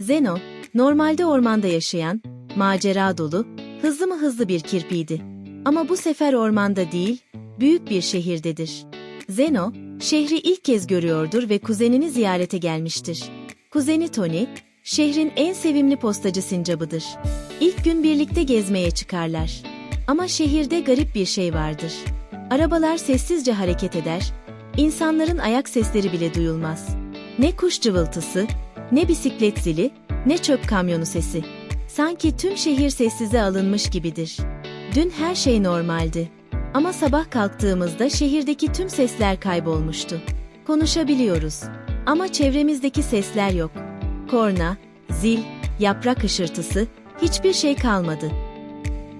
Zeno, normalde ormanda yaşayan, macera dolu, hızlı mı hızlı bir kirpiydi. Ama bu sefer ormanda değil, büyük bir şehirdedir. Zeno, şehri ilk kez görüyordur ve kuzenini ziyarete gelmiştir. Kuzeni Tony, şehrin en sevimli postacı sincabıdır. İlk gün birlikte gezmeye çıkarlar. Ama şehirde garip bir şey vardır. Arabalar sessizce hareket eder, insanların ayak sesleri bile duyulmaz. Ne kuş cıvıltısı, ne bisiklet zili, ne çöp kamyonu sesi. Sanki tüm şehir sessize alınmış gibidir. Dün her şey normaldi. Ama sabah kalktığımızda şehirdeki tüm sesler kaybolmuştu. Konuşabiliyoruz. Ama çevremizdeki sesler yok. Korna, zil, yaprak hışırtısı, hiçbir şey kalmadı.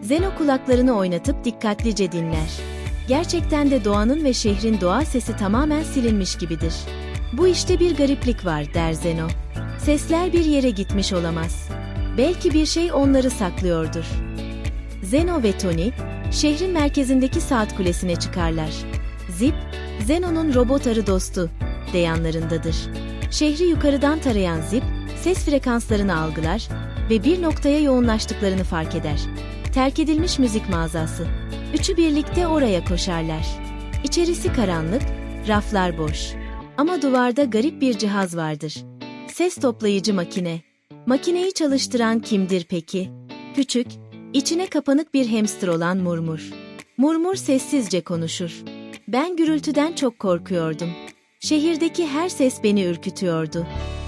Zeno kulaklarını oynatıp dikkatlice dinler. Gerçekten de doğanın ve şehrin doğa sesi tamamen silinmiş gibidir. Bu işte bir gariplik var der Zeno. Sesler bir yere gitmiş olamaz. Belki bir şey onları saklıyordur. Zeno ve Tony, şehrin merkezindeki saat kulesine çıkarlar. Zip, Zeno'nun robot arı dostu, de yanlarındadır. Şehri yukarıdan tarayan Zip, ses frekanslarını algılar ve bir noktaya yoğunlaştıklarını fark eder. Terk edilmiş müzik mağazası. Üçü birlikte oraya koşarlar. İçerisi karanlık, raflar boş. Ama duvarda garip bir cihaz vardır. Ses toplayıcı makine. Makineyi çalıştıran kimdir peki? Küçük, içine kapanık bir hamster olan Murmur. Murmur sessizce konuşur. Ben gürültüden çok korkuyordum. Şehirdeki her ses beni ürkütüyordu.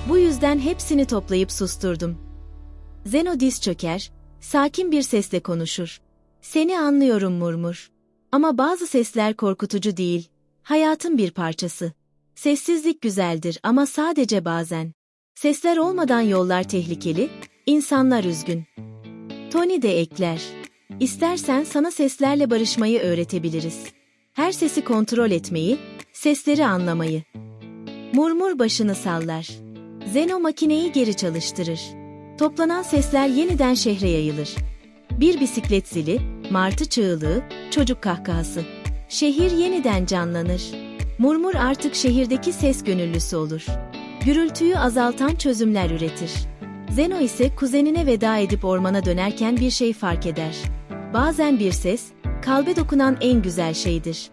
Bu yüzden hepsini toplayıp susturdum. Zeno diz çöker, sakin bir sesle konuşur. Seni anlıyorum Murmur. Ama bazı sesler korkutucu değil, hayatın bir parçası. Sessizlik güzeldir ama sadece bazen. Sesler olmadan yollar tehlikeli, insanlar üzgün. Tony de ekler. İstersen sana seslerle barışmayı öğretebiliriz. Her sesi kontrol etmeyi, sesleri anlamayı. Murmur başını sallar. Zeno makineyi geri çalıştırır. Toplanan sesler yeniden şehre yayılır. Bir bisiklet zili, martı çığlığı, çocuk kahkahası. Şehir yeniden canlanır. Murmur artık şehirdeki ses gönüllüsü olur. Gürültüyü azaltan çözümler üretir. Zeno ise kuzenine veda edip ormana dönerken bir şey fark eder. Bazen bir ses, kalbe dokunan en güzel şeydir.